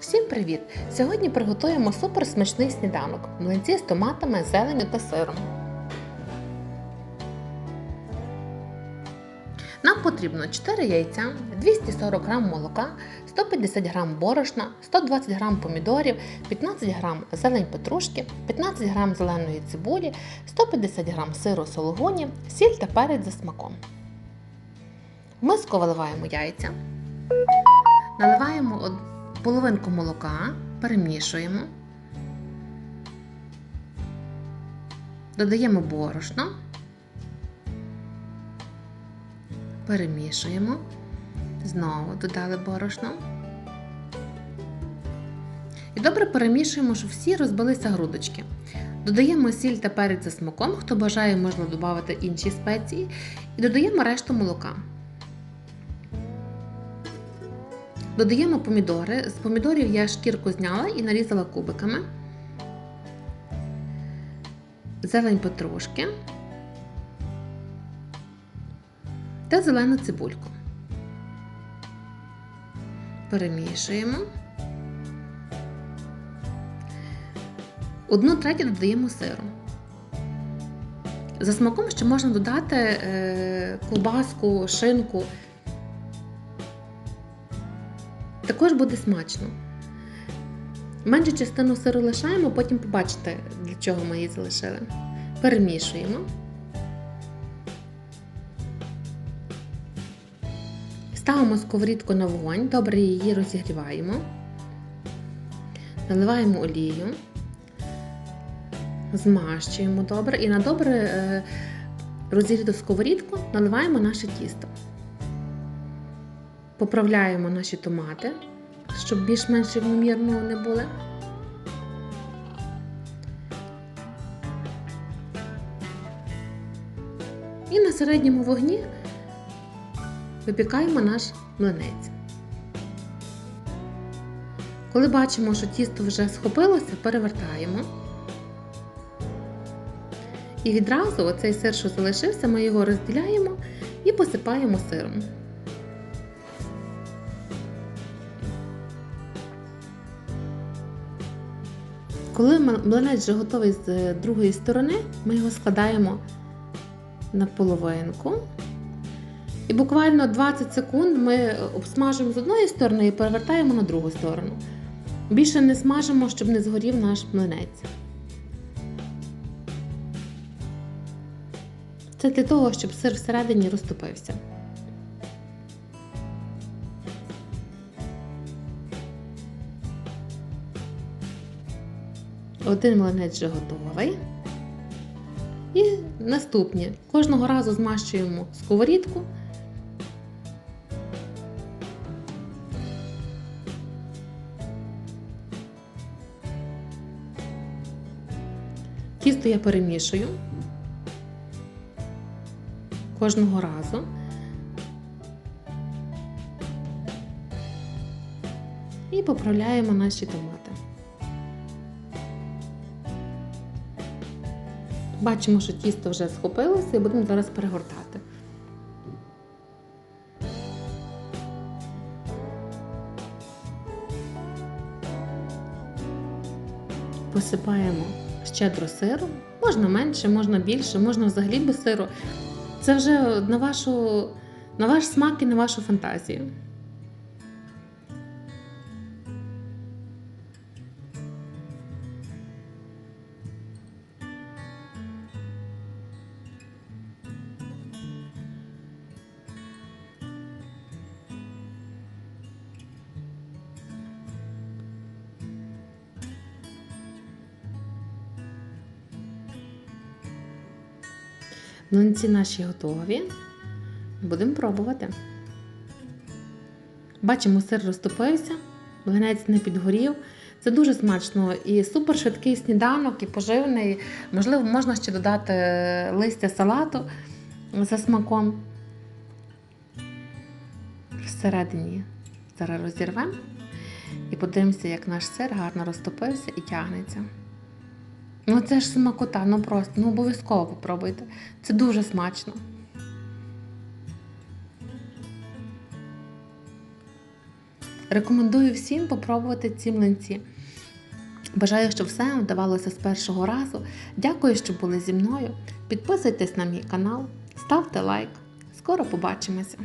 Всім привіт! Сьогодні приготуємо супер смачний сніданок млинці з томатами, зеленю та сиром. Нам потрібно 4 яйця, 240 г молока, 150 г борошна, 120 г помідорів, 15 г зелень петрушки, 15 г зеленої цибулі, 150 г сиру сологуні, сіль та перець за смаком. В миску виливаємо яйця, наливаємо половинку молока, перемішуємо, додаємо борошно, перемішуємо, знову додали борошно. І добре перемішуємо, щоб всі розбилися грудочки. Додаємо сіль та перець за смаком, хто бажає, можна додати інші спеції, і додаємо решту молока. Додаємо помідори. З помідорів я шкірку зняла і нарізала кубиками. Зелень петрушки та зелену цибульку. Перемішуємо. Одну третю додаємо сиру. За смаком ще можна додати е, ковбаску, шинку. Також буде смачно. Меншу частину сиру лишаємо, потім побачите, для чого ми її залишили. Перемішуємо. Ставимо сковорідку на вогонь, добре її розігріваємо. Наливаємо олію, змащуємо добре і на добре е, розігріту сковорідку наливаємо наше тісто. Поправляємо наші томати, щоб більш-менш рівномірно вони були. І на середньому вогні випікаємо наш млинець. Коли бачимо, що тісто вже схопилося, перевертаємо. І відразу оцей сир, що залишився, ми його розділяємо і посипаємо сиром. Коли млинець вже готовий з другої сторони, ми його складаємо на половинку. І буквально 20 секунд ми обсмажимо з одної сторони і перевертаємо на другу сторону. Більше не смажимо, щоб не згорів наш млинець. Це для того, щоб сир всередині розтопився. Один млинець вже готовий. І наступні. Кожного разу змащуємо сковорідку. Тісто я перемішую кожного разу. І поправляємо наші томати. Бачимо, що тісто вже схопилося і будемо зараз перегортати. Посипаємо щедро сиром. Можна менше, можна більше, можна взагалі без сиру. Це вже на, вашу, на ваш смак і на вашу фантазію. Млинці наші готові. Будемо пробувати. Бачимо, сир розтопився, млинець не підгорів. Це дуже смачно і супер швидкий сніданок, і поживний. Можливо, можна ще додати листя салату за смаком. Всередині зараз розірвемо і подивимося, як наш сир гарно розтопився і тягнеться. Ну це ж смакота, ну просто, ну обов'язково попробуйте. Це дуже смачно. Рекомендую всім попробувати ці млинці. Бажаю, щоб все вдавалося з першого разу. Дякую, що були зі мною. Підписуйтесь на мій канал, ставте лайк. Скоро побачимося!